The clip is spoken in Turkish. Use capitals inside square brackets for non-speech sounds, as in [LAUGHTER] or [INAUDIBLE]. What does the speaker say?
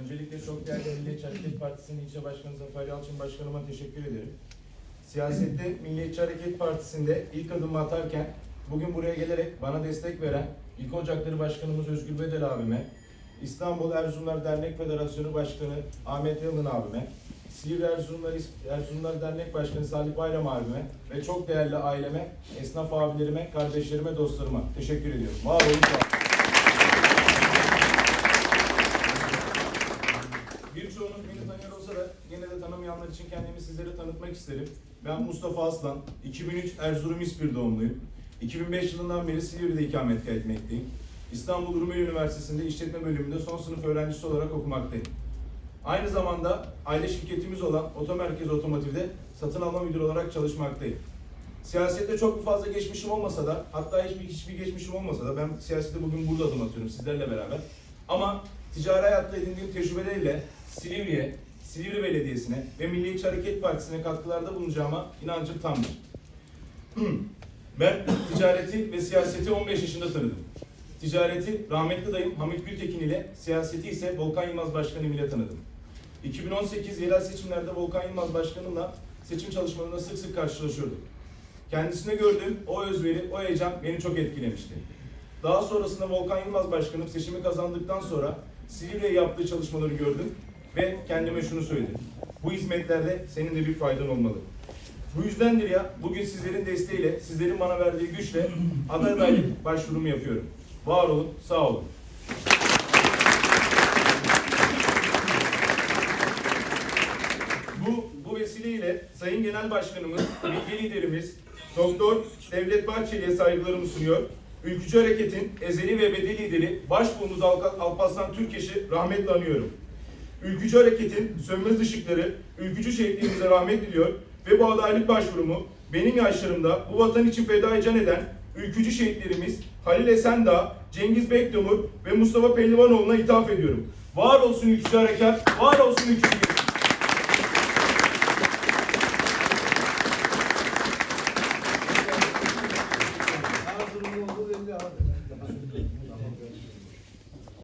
Öncelikle çok değerli Milliyetçi Hareket Partisi'nin ilçe başkanı Zafer Yalçın Başkanıma teşekkür ederim. Siyasette Milliyetçi Hareket Partisi'nde ilk adımı atarken bugün buraya gelerek bana destek veren İlk Ocakları Başkanımız Özgür Bedel abime, İstanbul Erzurumlar Dernek Federasyonu Başkanı Ahmet Yalın abime, Silivri Erzurumlar, Erzurumlar Dernek Başkanı Salih Bayram abime ve çok değerli aileme, esnaf abilerime, kardeşlerime, dostlarıma teşekkür ediyorum. Var olun. Birçoğunuz beni tanıyor olsa da yine de tanımayanlar için kendimi sizlere tanıtmak isterim. Ben Mustafa Aslan, 2003 Erzurum İspir doğumluyum. 2005 yılından beri Silivri'de ikamet etmekteyim. İstanbul Rumeli Üniversitesi'nde işletme bölümünde son sınıf öğrencisi olarak okumaktayım. Aynı zamanda aile şirketimiz olan Otomerkez Otomotiv'de satın alma müdürü olarak çalışmaktayım. Siyasette çok fazla geçmişim olmasa da, hatta hiçbir, hiçbir geçmişim olmasa da ben siyasete bugün burada adım atıyorum sizlerle beraber. Ama ticari hayatta edindiğim tecrübelerle Silivri'ye, Silivri Belediyesi'ne ve Milliyetçi Hareket Partisi'ne katkılarda bulunacağıma inancım tamdır. [CLEARS THROAT] ben ticareti ve siyaseti 15 yaşında tanıdım. Ticareti rahmetli dayım Hamit Gültekin ile, siyaseti ise Volkan Yılmaz Başkanım ile tanıdım. 2018 yerel seçimlerde Volkan Yılmaz Başkanımla seçim çalışmalarında sık sık karşılaşıyorduk. Kendisine gördüğüm o özveri, o heyecan beni çok etkilemişti. Daha sonrasında Volkan Yılmaz Başkanım seçimi kazandıktan sonra Silivri'ye yaptığı çalışmaları gördüm ve kendime şunu söyledim. Bu hizmetlerde senin de bir faydan olmalı. Bu yüzdendir ya bugün sizlerin desteğiyle, sizlerin bana verdiği güçle aday adaylık başvurumu yapıyorum. Var olun, sağ olun. Bu, bu Sayın Genel Başkanımız, bilgi liderimiz Doktor Devlet Bahçeli'ye saygılarımı sunuyor. Ülkücü Hareket'in ezeli ve ebedi lideri Başbuğumuz Alp- Alparslan Türkeş'i rahmetle anıyorum. Ülkücü Hareket'in sönmez ışıkları ülkücü şehitlerimize rahmet diliyor ve bu adaylık başvurumu benim yaşlarımda bu vatan için fedai can eden ülkücü şehitlerimiz Halil Esendağ, Cengiz Bekdemir ve Mustafa Pehlivanoğlu'na ithaf ediyorum. Var olsun ülkücü harekat, var olsun ülkücü.